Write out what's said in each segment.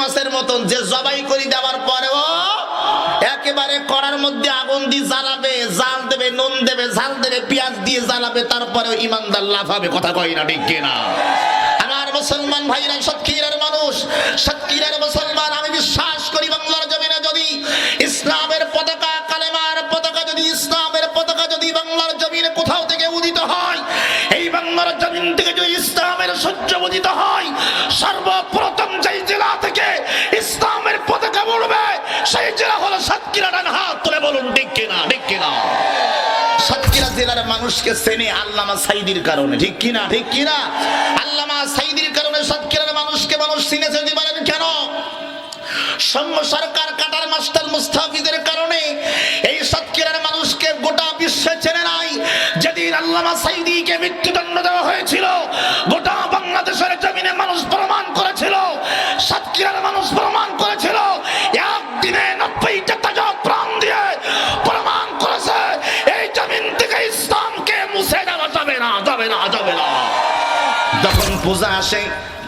মাছের মতন যে জবাই করে দেওয়ার পরেও একেবারে কড়ার মধ্যে আগুন দিয়ে জ্বালাবে, জাল দেবে, নুন দেবে, ঝাল দেবে, পেঁয়াজ দিয়ে জ্বালাবে, তারপরেও ইমানদার লাভ হবে, কথা কই না ঠিক কিনা? আমার ইসলামের পতাকা পতাকা যদি ইসলামের পতাকা যদি বাংলার জমিনে কোথাও থেকে উদিত হয়, এই জমিন থেকে যদি ইসলামের হয় সাতক্ষীরা ডান হাত তুলে বলুন সাতক্ষীরা জেলার মানুষকে চেনে আল্লামা সাইদির কারণে, ঠিক কিনা ঠিক কিনা? আল্লামা সাইদির কারণে সাতক্ষীরার মানুষকে মানুষ চিনেছে বলেন কেন? সৌম্য সরকার কাটার মাস্টার মুস্তাফিদের কারণে এই সাতক্ষীরার মানুষকে গোটা বিশ্বে চেনে নাই। যেদিন আল্লামা সাইদিকে মৃত্যুদণ্ড দেওয়া হয়েছিল, গোটা বাংলাদেশের জমিনে মানুষ প্রমাণ করেছিল, সাতক্ষীরার মানুষ প্রমাণ পূজা আসে,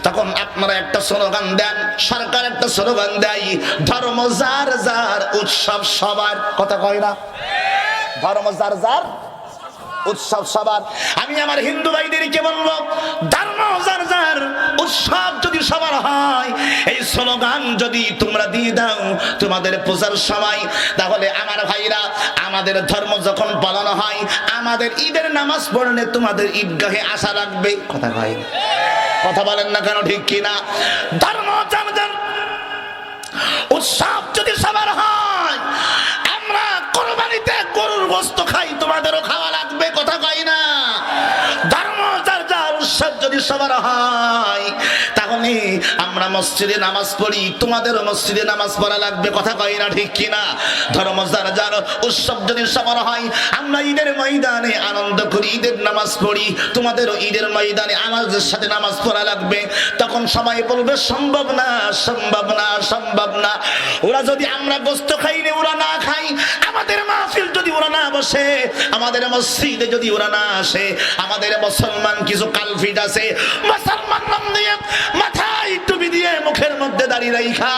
তখন আপনারা একটা স্লোগান দেন, সরকার একটা স্লোগান দেয়, ধর্ম যার যার উৎসব সবার। কথা কয় না? ধর্ম যার যার উৎসব সবার। আমি আমার হিন্দু ভাইদেরকে বলব, ধর্ম যার যার উৎসব যদি সবার হয়, এই স্লোগান যদি তোমরা দিয়ে দাও তোমাদের পূজার সময়, তাহলে আমার ভাইরা, আমাদের ধর্ম যখন পালন হয়, আমাদের ঈদের নামাজ পড়লে তোমাদের ঈদগাহে আশা রাখবে কথা কয় না। কথা বলেন না কেন ঠিক কিনা? ধর্ম উৎসব যদি সবার হয় যদি সবার হয়, তাহলে আমরা মসজিদে নামাজ পড়ি। তোমাদেরও মসজিদে নামাজ পড়া লাগবে, কথা কই না ঠিক কিনা? ধর্ম যার উৎসব যদি সবার হয়, আমরা ঈদের ময়দানে আনন্দ করি, ঈদের নামাজ পড়ি। তোমাদেরও ঈদের ময়দানে আমাদের সাথে নামাজ পড়া লাগবে। তখন সবাই বলবে, সম্ভব না সম্ভব না সম্ভব না। ওরা যদি আমরা গোস্ত খাইনি, ওরা না খাই বসে আমাদের মসজিদে যদি ওরা না আসে, আমাদের মুসলমান কিছু কালফিট আছে, মুসলমান নাম দিয়ে মাথায় টুপি দিয়ে মুখের মধ্যে দাঁড়িয়ে রাইখা,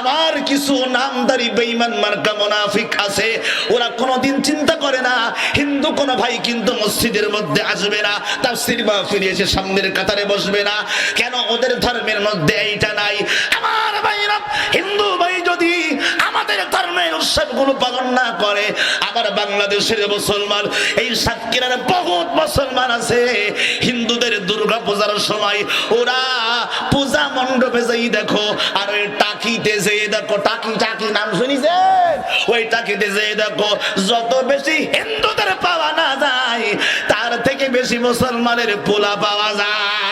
আমার কিছু নামদারি বেঈমান মার্কা মুনাফিক আছে, ওরা কোনোদিন চিন্তা করে না, হিন্দু কোন ভাই কিন্তু মসজিদের মধ্যে আসবে না, তাফসীর মাহফিলে এসে সামনের কাতারে বসবে না, কেন ওদের ধর্মের মধ্যে এইটা নাই? আমার ভাইরা হিন্দু উৎসবগুলো পালন না করে, আবার বাংলাদেশের মুসলমান, এই সাতক্ষীরার বহুত মুসলমান আছে। হিন্দুদের দুর্গা পূজার সময় ওরা পূজা মণ্ডপে যাই দেখো, আর ওই টাকিতে যেয়ে দেখো, টাকি টাকি নাম শুনিছেন ওই টাকিতে যেয়ে দেখো, যত বেশি হিন্দুদের পাওয়া না যায়, তার থেকে বেশি মুসলমানের পোলা পাওয়া যায়।